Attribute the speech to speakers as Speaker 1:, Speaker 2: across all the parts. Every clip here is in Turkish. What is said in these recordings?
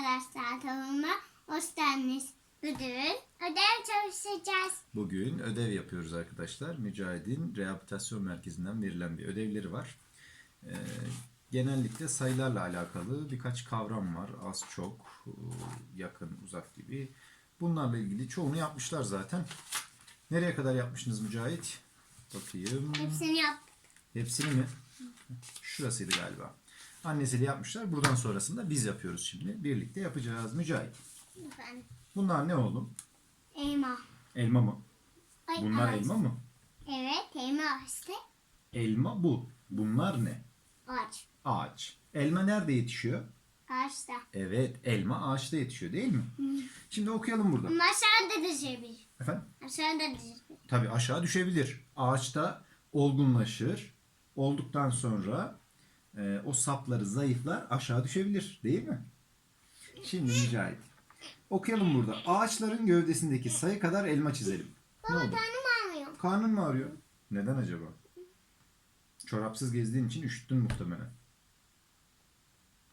Speaker 1: arkadaşlar kanalıma hoş geldiniz. Bugün ödev çalışacağız.
Speaker 2: Bugün ödev yapıyoruz arkadaşlar. Mücahit'in rehabilitasyon merkezinden verilen bir ödevleri var. Ee, genellikle sayılarla alakalı birkaç kavram var. Az, çok, e, yakın, uzak gibi. Bunlarla ilgili çoğunu yapmışlar zaten. Nereye kadar yapmışsınız Mücahit? Bakayım.
Speaker 1: Hepsini yaptık.
Speaker 2: Hepsini mi? Şurasıydı galiba. Annesiyle yapmışlar. Buradan sonrasında biz yapıyoruz şimdi. Birlikte yapacağız. Mücahit.
Speaker 1: Efendim.
Speaker 2: Bunlar ne oğlum?
Speaker 1: Elma.
Speaker 2: Elma mı?
Speaker 1: Ay,
Speaker 2: Bunlar
Speaker 1: ağaç.
Speaker 2: elma mı?
Speaker 1: Evet elma işte.
Speaker 2: Elma bu. Bunlar ne?
Speaker 1: Ağaç.
Speaker 2: Ağaç. Elma nerede yetişiyor?
Speaker 1: Ağaçta.
Speaker 2: Evet, elma ağaçta yetişiyor değil mi? Şimdi okuyalım burada.
Speaker 1: Ama aşağıda düşebilir.
Speaker 2: Efendim?
Speaker 1: Aşağıda düşebilir.
Speaker 2: Tabii aşağı düşebilir. Ağaçta olgunlaşır. Olduktan sonra e, o sapları zayıflar aşağı düşebilir değil mi? Şimdi Mücahit. Okuyalım burada. Ağaçların gövdesindeki sayı kadar elma çizelim. Ne
Speaker 1: Baba
Speaker 2: oldu?
Speaker 1: tanım ağrıyor.
Speaker 2: Karnın mı ağrıyor? Neden acaba? Çorapsız gezdiğin için üşüttün muhtemelen.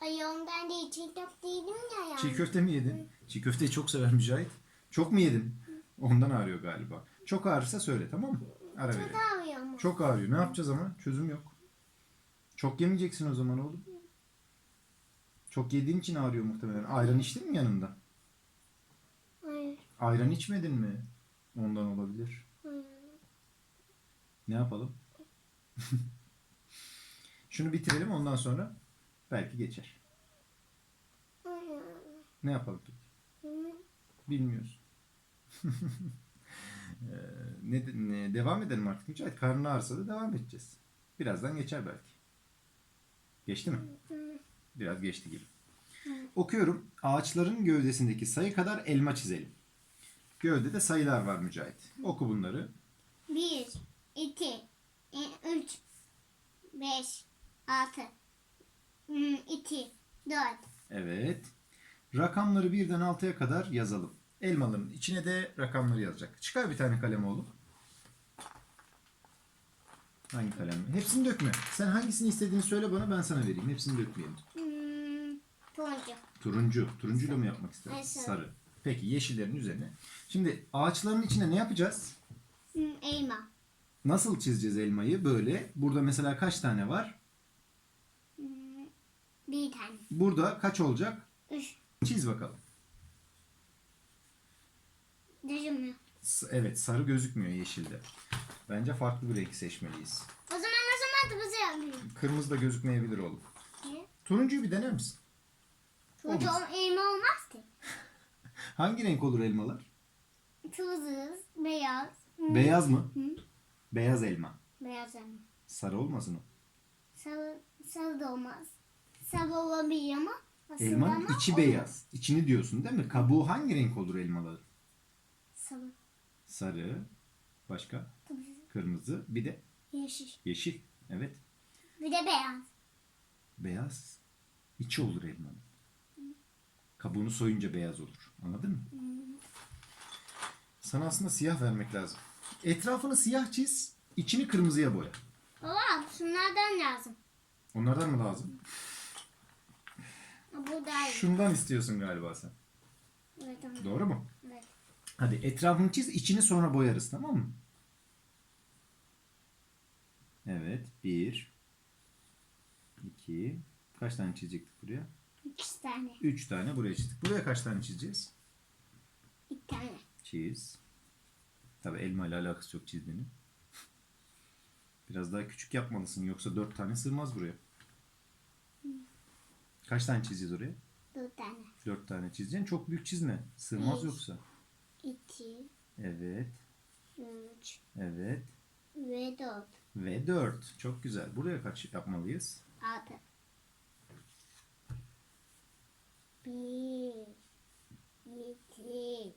Speaker 1: Ay ondan değil çiğ köfte yedim ya yani.
Speaker 2: Çiğ köfte mi yedin? Çiğ köfteyi çok sever Mücahit. Çok mu yedin? Ondan ağrıyor galiba. Çok ağrırsa söyle tamam mı? Ara
Speaker 1: Çok
Speaker 2: verelim.
Speaker 1: ağrıyor mu?
Speaker 2: Çok ağrıyor. Ne yapacağız ama? Çözüm yok. Çok yemeyeceksin o zaman oğlum. Çok yediğin için ağrıyor muhtemelen. Ayran içtin mi yanında?
Speaker 1: Hayır.
Speaker 2: Ayran içmedin mi? Ondan olabilir.
Speaker 1: hayır.
Speaker 2: Ne yapalım? Şunu bitirelim ondan sonra belki geçer.
Speaker 1: Hayır.
Speaker 2: Ne yapalım peki? Bilmiyoruz. Ee, ne, ne, devam edelim artık Mücahit. Karnın ağrısa da devam edeceğiz. Birazdan geçer belki. Geçti mi? Biraz geçti gibi. Okuyorum. Ağaçların gövdesindeki sayı kadar elma çizelim. Gövdede sayılar var Mücahit. Oku bunları.
Speaker 1: Bir, iki, e, üç, beş, altı, hmm, iki, dört.
Speaker 2: Evet. Rakamları birden altıya kadar yazalım. Elmaların içine de rakamları yazacak. Çıkar bir tane kalem oğlum. Hangi kalem? Hepsini dökme. Sen hangisini istediğini söyle bana ben sana vereyim. Hepsini dökmeyelim.
Speaker 1: Hmm, turuncu.
Speaker 2: Turuncu. Turuncuyla mı yapmak istersin?
Speaker 1: Evet, sarı.
Speaker 2: Sarı. Peki yeşillerin üzerine. Şimdi ağaçların içine ne yapacağız?
Speaker 1: Hmm, elma.
Speaker 2: Nasıl çizeceğiz elmayı? Böyle. Burada mesela kaç tane var?
Speaker 1: Hmm, bir tane.
Speaker 2: Burada kaç olacak?
Speaker 1: Üç.
Speaker 2: Çiz bakalım.
Speaker 1: Gözümüyor.
Speaker 2: Evet sarı gözükmüyor yeşilde. Bence farklı bir renk seçmeliyiz.
Speaker 1: O zaman o zaman bize yapayım.
Speaker 2: Kırmızı da gözükmeyebilir oğlum.
Speaker 1: Niye?
Speaker 2: Turuncuyu bir dener misin?
Speaker 1: Turuncu
Speaker 2: Olmaz.
Speaker 1: elma olmaz ki.
Speaker 2: Hangi renk olur elmalar?
Speaker 1: Tuzsuz, beyaz.
Speaker 2: Beyaz mı?
Speaker 1: Hı.
Speaker 2: Beyaz elma.
Speaker 1: Beyaz elma.
Speaker 2: Sarı olmasın o.
Speaker 1: Sarı, sarı da olmaz. Sarı olabilir ama. aslında
Speaker 2: Elmanın
Speaker 1: ama
Speaker 2: içi
Speaker 1: olmaz.
Speaker 2: beyaz. İçini diyorsun değil mi? Kabuğu hangi renk olur elmaların?
Speaker 1: Sarı.
Speaker 2: Sarı. Başka?
Speaker 1: Kırmızı.
Speaker 2: Bir de
Speaker 1: Yeşil.
Speaker 2: yeşil. Evet.
Speaker 1: Bir de beyaz.
Speaker 2: Beyaz. içi olur elmanın. Kabuğunu soyunca beyaz olur. Anladın mı? Sana aslında siyah vermek lazım. Etrafını siyah çiz. içini kırmızıya boya.
Speaker 1: Baba şunlardan lazım.
Speaker 2: Onlardan mı lazım?
Speaker 1: Bu iyi.
Speaker 2: Şundan istiyorsun galiba sen.
Speaker 1: Evet, tamam.
Speaker 2: Doğru mu?
Speaker 1: Evet.
Speaker 2: Hadi etrafını çiz, içini sonra boyarız tamam mı? Evet, bir, iki, kaç tane çizecektik buraya?
Speaker 1: İki tane.
Speaker 2: Üç tane buraya çizdik. Buraya kaç tane çizeceğiz?
Speaker 1: İki tane.
Speaker 2: Çiz. Tabi elma ile alakası yok çizmenin. Biraz daha küçük yapmalısın yoksa dört tane sığmaz buraya. Kaç tane çizeceğiz oraya?
Speaker 1: Dört tane.
Speaker 2: Dört tane çizeceksin. Çok büyük çizme. Sığmaz
Speaker 1: Beş.
Speaker 2: yoksa.
Speaker 1: İki,
Speaker 2: Evet,
Speaker 1: üç
Speaker 2: evet.
Speaker 1: ve dört.
Speaker 2: Ve 4. Çok güzel. Buraya kaç yapmalıyız?
Speaker 1: Altı. Bir, iki,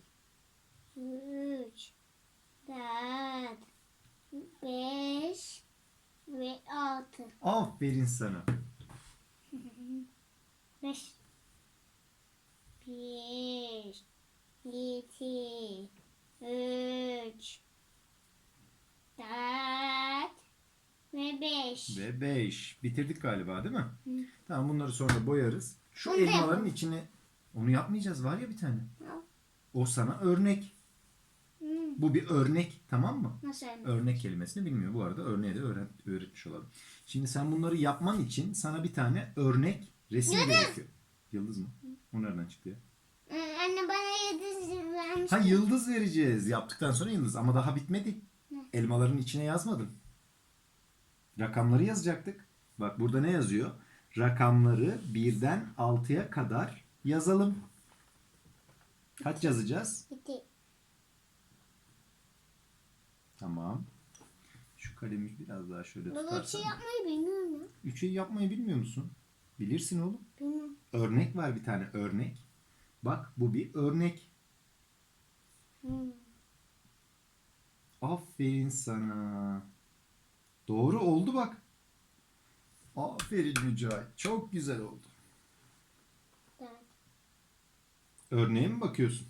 Speaker 1: üç, dört, beş ve altı.
Speaker 2: Aferin sana.
Speaker 1: Beş. Bir, iki, üç, dört ve beş.
Speaker 2: Ve 5. Bitirdik galiba değil mi? Tamam bunları sonra boyarız. Şu
Speaker 1: Bunu da
Speaker 2: elmaların
Speaker 1: yapalım.
Speaker 2: içine Onu yapmayacağız. Var ya bir tane. O sana örnek.
Speaker 1: Hmm.
Speaker 2: Bu bir örnek. Tamam mı?
Speaker 1: Nasıl yani?
Speaker 2: Örnek kelimesini bilmiyor. Bu arada örneği de öğren öğretmiş olalım. Şimdi sen bunları yapman için sana bir tane örnek resim gerekiyor. Yıldız mı? O nereden çıktı ya?
Speaker 1: Ee, Anne bana yıldız vermiş.
Speaker 2: Ha yıldız vereceğiz. Yaptıktan sonra yıldız. Ama daha bitmedi.
Speaker 1: Ne?
Speaker 2: Elmaların içine yazmadım. Rakamları yazacaktık. Bak burada ne yazıyor? Rakamları birden 6'ya kadar yazalım. Kaç yazacağız?
Speaker 1: Bitti.
Speaker 2: Tamam. Şu kalemi biraz daha şöyle
Speaker 1: Baba
Speaker 2: tutarsan.
Speaker 1: şey yapmayı bilmiyorum ya.
Speaker 2: Üçü yapmayı bilmiyor musun? Bilirsin oğlum.
Speaker 1: Bilmiyorum.
Speaker 2: Örnek var bir tane örnek. Bak bu bir örnek.
Speaker 1: Hmm.
Speaker 2: Aferin sana. Doğru oldu bak. Aferin Mücahit. Çok güzel oldu.
Speaker 1: Evet.
Speaker 2: Örneğe mi bakıyorsun?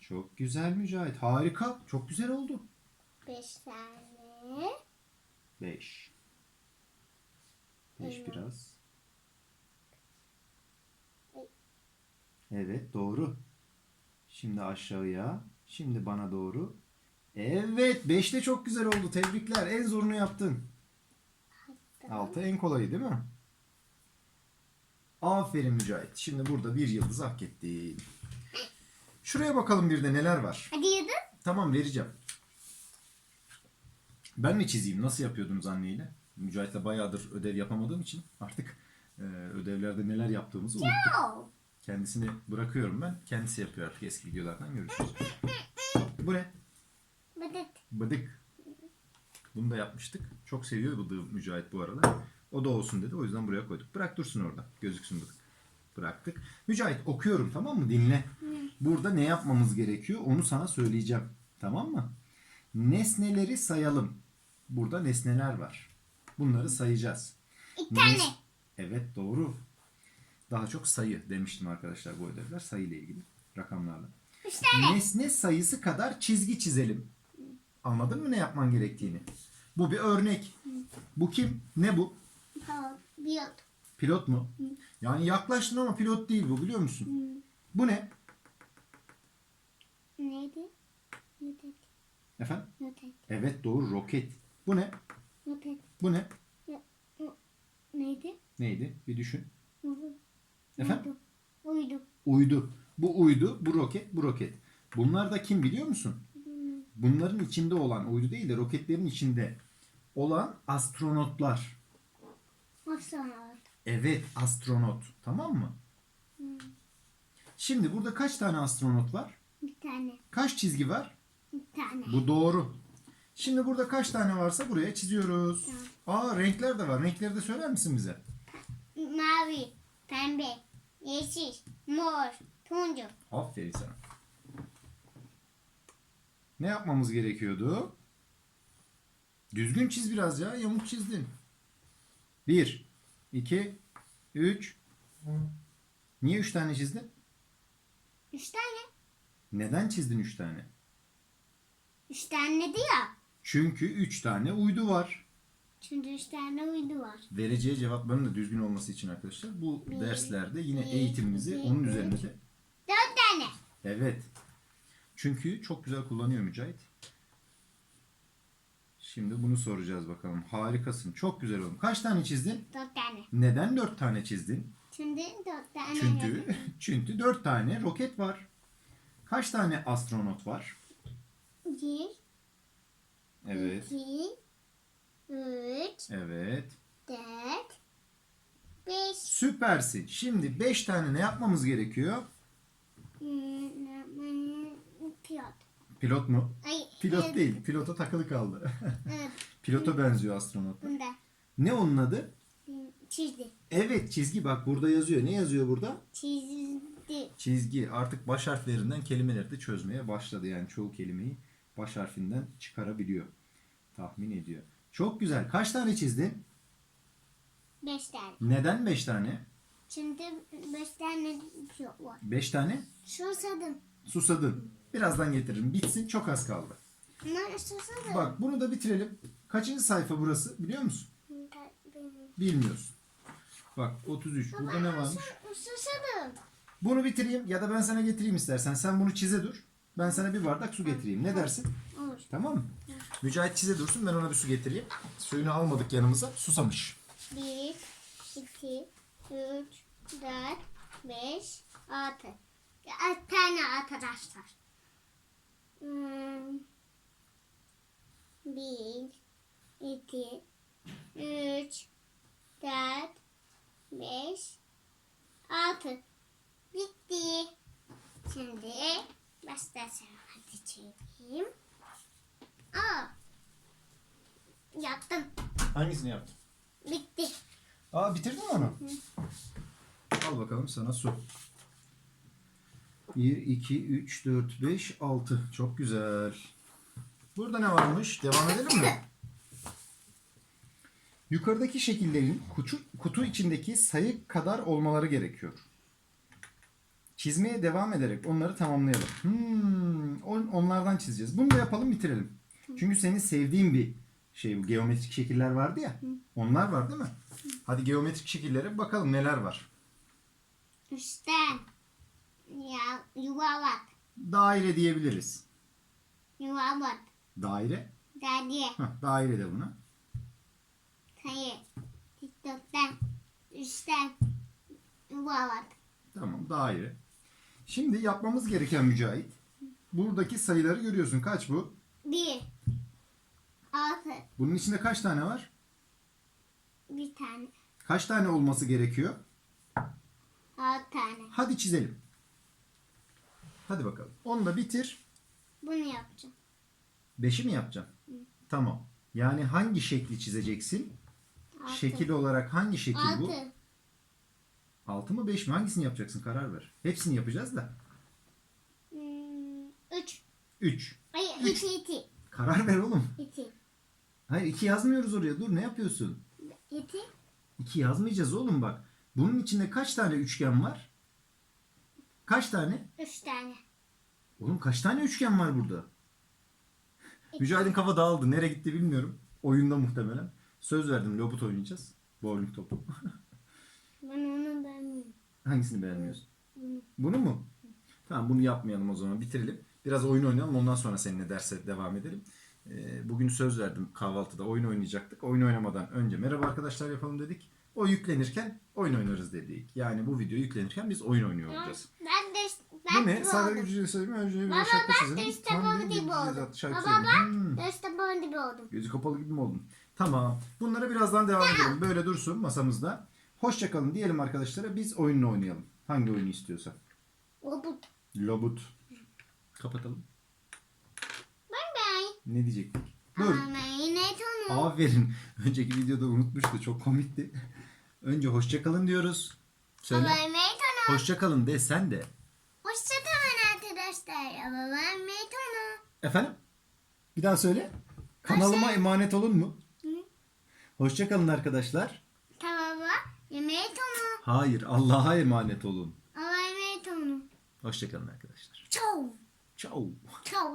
Speaker 2: Çok güzel Mücahit. Harika. Çok güzel oldu.
Speaker 1: Beş tane.
Speaker 2: 5. 5
Speaker 1: Eyvah.
Speaker 2: biraz. Evet doğru. Şimdi aşağıya. Şimdi bana doğru. Evet 5 de çok güzel oldu. Tebrikler. En zorunu yaptın. 6 en kolayı değil mi? Aferin Mücahit. Şimdi burada bir yıldız hak ettin. Şuraya bakalım bir de neler var.
Speaker 1: Hadi yıldız.
Speaker 2: Tamam vereceğim. Ben mi çizeyim? Nasıl yapıyordunuz anneyle? Mücahit'le bayağıdır ödev yapamadığım için artık e, ödevlerde neler yaptığımızı unuttum. Kendisini bırakıyorum ben. Kendisi yapıyor artık eski videolardan görürsünüz. Bu ne?
Speaker 1: Bıdık.
Speaker 2: Bıdık. Bunu da yapmıştık. Çok seviyor bıdığı Mücahit bu aralar. O da olsun dedi. O yüzden buraya koyduk. Bırak dursun orada. Gözüksün bıdık. Bıraktık. Mücahit okuyorum tamam mı? Dinle. Burada ne yapmamız gerekiyor onu sana söyleyeceğim. Tamam mı? Nesneleri sayalım. Burada nesneler var. Bunları sayacağız.
Speaker 1: İki tane.
Speaker 2: Nes- Evet doğru. Daha çok sayı demiştim arkadaşlar bu ödevler. Sayı ile ilgili. Rakamlarla.
Speaker 1: Tane.
Speaker 2: Nesne sayısı kadar çizgi çizelim. Anladın mı ne yapman gerektiğini? Bu bir örnek. Bu kim? Ne bu?
Speaker 1: Yıl.
Speaker 2: Pilot mu? Yani yaklaştın ama pilot değil bu biliyor musun? Bu ne?
Speaker 1: Neydi? Notet.
Speaker 2: Efendim?
Speaker 1: Notet.
Speaker 2: Evet doğru roket. Bu ne?
Speaker 1: Notet.
Speaker 2: Bu ne?
Speaker 1: Neydi?
Speaker 2: Neydi? Bir düşün. Efendim?
Speaker 1: Uydu.
Speaker 2: Uydu. Bu uydu, bu roket, bu roket. Bunlar da kim biliyor musun? Bunların içinde olan, uydu değil de roketlerin içinde olan astronotlar.
Speaker 1: Astronot.
Speaker 2: Evet, astronot. Tamam mı? Şimdi burada kaç tane astronot var?
Speaker 1: Bir tane.
Speaker 2: Kaç çizgi var?
Speaker 1: Bir tane.
Speaker 2: Bu doğru. Şimdi burada kaç tane varsa buraya çiziyoruz. Aa renkler de var. Renkleri de söyler misin bize?
Speaker 1: Mavi, pembe, yeşil, mor, turuncu.
Speaker 2: Aferin sana. Ne yapmamız gerekiyordu? Düzgün çiz biraz ya. Yamuk çizdin. Bir, iki, üç. Niye üç tane çizdin?
Speaker 1: Üç tane.
Speaker 2: Neden çizdin üç tane?
Speaker 1: Üç tane diyor.
Speaker 2: Çünkü üç tane uydu var.
Speaker 1: Çünkü üç tane uydu var.
Speaker 2: Vereceği cevapların da düzgün olması için arkadaşlar bu
Speaker 1: Bir,
Speaker 2: derslerde yine
Speaker 1: iki,
Speaker 2: eğitimimizi onun
Speaker 1: üç.
Speaker 2: üzerine de
Speaker 1: Dört tane.
Speaker 2: Evet. Çünkü çok güzel kullanıyor Mücahit. Şimdi bunu soracağız bakalım. Harikasın. Çok güzel oldu. Kaç tane çizdin?
Speaker 1: Dört tane.
Speaker 2: Neden dört tane çizdin?
Speaker 1: Şimdi dört tane.
Speaker 2: Çünkü çünkü dört tane roket var. Kaç tane astronot var?
Speaker 1: Bir,
Speaker 2: Evet.
Speaker 1: iki, üç,
Speaker 2: Evet.
Speaker 1: dört, beş.
Speaker 2: Süpersin. Şimdi beş tane ne yapmamız gerekiyor?
Speaker 1: Hmm, Pilot.
Speaker 2: Pilot mu?
Speaker 1: Ay,
Speaker 2: Pilot
Speaker 1: evet,
Speaker 2: değil. Pilota takılı kaldı.
Speaker 1: Evet,
Speaker 2: Pilota benziyor astronot.
Speaker 1: bunda.
Speaker 2: Ne onun adı?
Speaker 1: Hmm, Çizdi.
Speaker 2: Evet çizgi bak burada yazıyor. Ne yazıyor burada?
Speaker 1: Çizdi.
Speaker 2: Çizgi artık baş harflerinden kelimeleri de çözmeye başladı. Yani çoğu kelimeyi baş harfinden çıkarabiliyor. Tahmin ediyor. Çok güzel. Kaç tane çizdin?
Speaker 1: Beş tane.
Speaker 2: Neden 5 tane?
Speaker 1: Şimdi beş tane var.
Speaker 2: 5 tane
Speaker 1: Susadım.
Speaker 2: susadın. Birazdan getiririm. Bitsin çok az kaldı.
Speaker 1: Ben susadım.
Speaker 2: Bak bunu da bitirelim. Kaçıncı sayfa burası biliyor musun? Bilmiyorsun. Bak 33. Burada ne varmış?
Speaker 1: Susadım.
Speaker 2: Bunu bitireyim ya da ben sana getireyim istersen. Sen bunu çize dur. Ben sana bir bardak su getireyim. Ne dersin? Tamam mı? Mücahit çize dursun ben ona bir su getireyim. Suyunu almadık yanımıza. Susamış.
Speaker 1: Bir, iki, üç, dört, beş, altı. Altı tane arkadaşlar. Hmm. Bir, iki, üç, dört, beş, altı. Bitti. Şimdi başlayacağım. Hadi çekeyim. Aa. Yaptım.
Speaker 2: Hangisini yaptın?
Speaker 1: Bitti.
Speaker 2: Aa bitirdin mi onu? Al bakalım sana su. 1, 2, 3, 4, 5, 6. Çok güzel. Burada ne varmış? Devam edelim mi? Yukarıdaki şekillerin kutu, kutu içindeki sayı kadar olmaları gerekiyor. Çizmeye devam ederek onları tamamlayalım. Hmm, on- onlardan çizeceğiz. Bunu da yapalım bitirelim. Çünkü senin sevdiğin bir şey geometrik şekiller vardı ya. Onlar var değil mi? Hadi geometrik şekillere bakalım neler var.
Speaker 1: Üstten. Ya yuvarlak.
Speaker 2: Daire diyebiliriz.
Speaker 1: Yuvarlak.
Speaker 2: Daire.
Speaker 1: Derdi.
Speaker 2: Heh, daire de buna.
Speaker 1: Sayı. Dikdörtgen. Üstten. Yuvarlak.
Speaker 2: Tamam daire. Şimdi yapmamız gereken Mücahit. Buradaki sayıları görüyorsun. Kaç bu?
Speaker 1: Altı.
Speaker 2: Bunun içinde kaç tane var?
Speaker 1: Bir tane.
Speaker 2: Kaç tane olması gerekiyor?
Speaker 1: Altı tane.
Speaker 2: Hadi çizelim. Hadi bakalım. Onu da bitir.
Speaker 1: Bunu yapacağım.
Speaker 2: Beşi mi yapacaksın? Tamam. Yani hangi şekli çizeceksin?
Speaker 1: Altı.
Speaker 2: Şekil olarak hangi şekil bu?
Speaker 1: Altı.
Speaker 2: 6 mı 5 mi? Hangisini yapacaksın? Karar ver. Hepsini yapacağız da.
Speaker 1: Hmm, üç.
Speaker 2: 3.
Speaker 1: Hayır iki iki.
Speaker 2: Karar ver oğlum.
Speaker 1: İki.
Speaker 2: Hayır 2 yazmıyoruz oraya. Dur ne yapıyorsun?
Speaker 1: İki.
Speaker 2: 2 yazmayacağız oğlum bak. Bunun içinde kaç tane üçgen var? Kaç tane?
Speaker 1: Üç tane.
Speaker 2: Oğlum kaç tane üçgen var burada? Mücahit'in kafa dağıldı. Nereye gitti bilmiyorum. Oyunda muhtemelen. Söz verdim Lobut oynayacağız. Bowling topu.
Speaker 1: Ben onu beğenmiyorum.
Speaker 2: Hangisini beğenmiyorsun?
Speaker 1: Bunu.
Speaker 2: Bunu mu? Tamam bunu yapmayalım o zaman bitirelim. Biraz oyun oynayalım ondan sonra seninle derse devam edelim. Ee, bugün söz verdim kahvaltıda oyun oynayacaktık. Oyun oynamadan önce merhaba arkadaşlar yapalım dedik. O yüklenirken oyun oynarız dedik. Yani bu video yüklenirken biz oyun oynuyor olacağız.
Speaker 1: Ben de
Speaker 2: Bu
Speaker 1: ben
Speaker 2: ne?
Speaker 1: de
Speaker 2: Sadece
Speaker 1: oldum.
Speaker 2: ücret söyleyeyim önce bir
Speaker 1: Baba
Speaker 2: şarkı çizelim.
Speaker 1: işte
Speaker 2: Tam
Speaker 1: babam
Speaker 2: değil,
Speaker 1: gibi oldum. Baba bak
Speaker 2: Hmm.
Speaker 1: işte gibi oldum.
Speaker 2: Gözü kapalı gibi mi oldun? Tamam. Bunlara birazdan devam edelim. Böyle dursun masamızda. Hoşçakalın diyelim arkadaşlara. Biz oyununu oynayalım. Hangi oyunu istiyorsan.
Speaker 1: Robot.
Speaker 2: Lobut. Kapatalım. Ne diyecektik? Dur. Aferin. Önceki videoda unutmuştu. Çok komikti. Önce hoşçakalın diyoruz. Söyle.
Speaker 1: Tanı.
Speaker 2: Hoşçakalın de sen de.
Speaker 1: Hoşçakalın arkadaşlar. Ama ben yine tanı.
Speaker 2: Efendim? Bir daha söyle. Kanalıma
Speaker 1: Hoşça-
Speaker 2: emanet olun mu?
Speaker 1: Hı?
Speaker 2: Hoşçakalın arkadaşlar.
Speaker 1: Tamam tanı.
Speaker 2: Hayır, Allah'a emanet olun.
Speaker 1: Ama yemeği tanı.
Speaker 2: Hoşçakalın arkadaşlar.
Speaker 1: Ciao.
Speaker 2: Ciao.
Speaker 1: Ciao.